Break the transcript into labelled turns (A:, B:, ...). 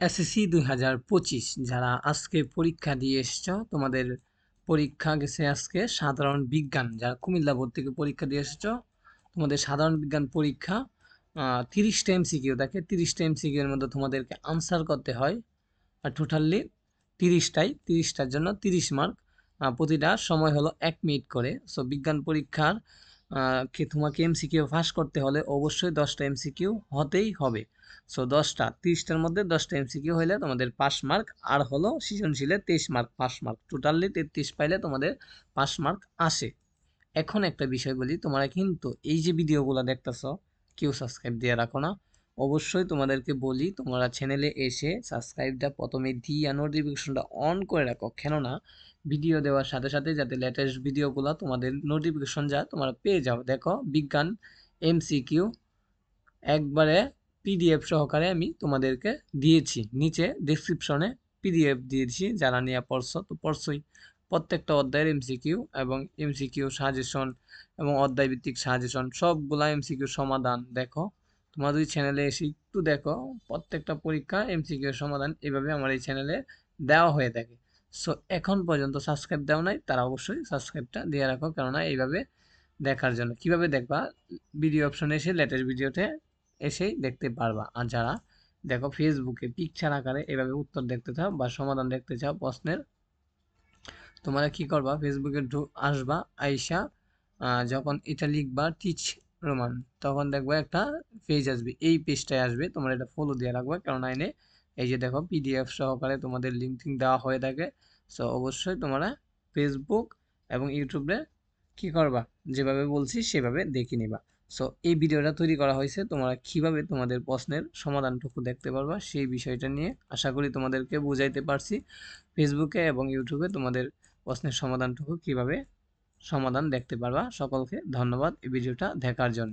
A: SSC দুই হাজার পঁচিশ, যারা আজকে পরীক্ষা দিয়ে এসছো, তোমাদের পরীক্ষা গেছে আজকে সাধারণ বিজ্ঞান। যারা কুমিল্লা বোর্ড থেকে পরীক্ষা দিয়ে এসেছ, তোমাদের সাধারণ বিজ্ঞান পরীক্ষা তিরিশটা এমসিকিউ দেখে তিরিশটা এমসিকিউ এর মধ্যে তোমাদেরকে আনসার করতে হয়। আর টোটালি তিরিশটাই, তিরিশটার জন্য তিরিশ মার্ক প্রতিটা সময় হলো এক মিনিট করে। সো বিজ্ঞান পরীক্ষার কে তোমাকে এমসিকিউ ফাঁস করতে হলে অবশ্যই দশটা এমসিকিউ হতেই হবে। সো দশটা, তিরিশটার মধ্যে দশটা এমসিকিউ হলে তোমাদের পাস মার্ক আর হলো সৃজনশীলে তেইশ মার্ক পাস মার্ক টোটালি তেত্রিশ পাইলে তোমাদের পাস মার্ক আসে। এখন একটা বিষয় বলি, তোমরা কিন্তু এই যে ভিডিওগুলো দেখতেছ, কেউ সাবস্ক্রাইব দিয়ে রাখো না। অবশ্যই তোমাদেরকে বলি, তোমরা চ্যানেলে এসে সাবস্ক্রাইবটা প্রথমে দিয়ে নোটিফিকেশনটা অন করে রাখো। কেননা ভিডিও দেওয়ার সাথে সাথে যাতে লেটেস্ট ভিডিওগুলো তোমাদের নোটিফিকেশন যা তোমরা পেয়ে যাও। দেখো, বিজ্ঞান এমসিকিউ একবারে পিডিএফ সহকারে আমি তোমাদেরকে দিয়েছি। নিচে ডিসক্রিপশনে পিডিএফ দিয়েছি, যারা নিয়ে পড়ছো। তো পড়ছোই প্রত্যেকটা অধ্যায়ের এমসিকিউ এবং এমসিকিউ সাজেশন এবং অধ্যায় ভিত্তিক সাজেশন সবগুলা এমসিকিউ সমাধান। দেখো তোমার যদি চ্যানেলে এসে একটু দেখো, প্রত্যেকটা পরীক্ষা এমসিকিউ সমাধান এভাবে আমার এই চ্যানেলে দেওয়া হয়ে থাকে। সো এখন পর্যন্ত সাবস্ক্রাইব দেওয়া নাই, তারা অবশ্যই সাবস্ক্রাইবটা দিয়ে রাখো, কেননা এইভাবে দেখার জন্য। কীভাবে দেখবা? ভিডিও অপশনে এসে লেটেস্ট ভিডিওতে এসেই দেখতে পারবা। আর যারা দেখো ফেসবুকে পিকচার আকারে এভাবে উত্তর দেখতে চাও বা সমাধান দেখতে চাও প্রশ্নের, তোমরা কি করবা? ফেসবুকে আসবা, আইসা যখন এটা লিখবা টিচ রোমান তখন দেখবা একটা পেজ আসবে। এই পেজটায় আসবে, তোমরা এটা ফলো দিয়ে রাখবা। কারণ এনে এই যে দেখো পিডিএফ সহকারে তোমাদের লিঙ্ক দেওয়া হয়ে থাকে। সো অবশ্যই তোমরা ফেসবুক এবং ইউটিউবে কি করবা? যেভাবে বলছি সেভাবে দেখে নিবা। সো এই ভিডিওটা তৈরি করা হয়েছে। তোমরা কীভাবে তোমাদের প্রশ্নের সমাধানটুকু দেখতে পারবা সেই বিষয়টা নিয়ে আশা করি তোমাদেরকে বুঝাইতে পারছি। ফেসবুকে এবং ইউটিউবে তোমাদের প্রশ্নের সমাধানটুকু কীভাবে সমাধান দেখতে পারবা। সকলকে ধন্যবাদ এই ভিডিওটা দেখার জন্য।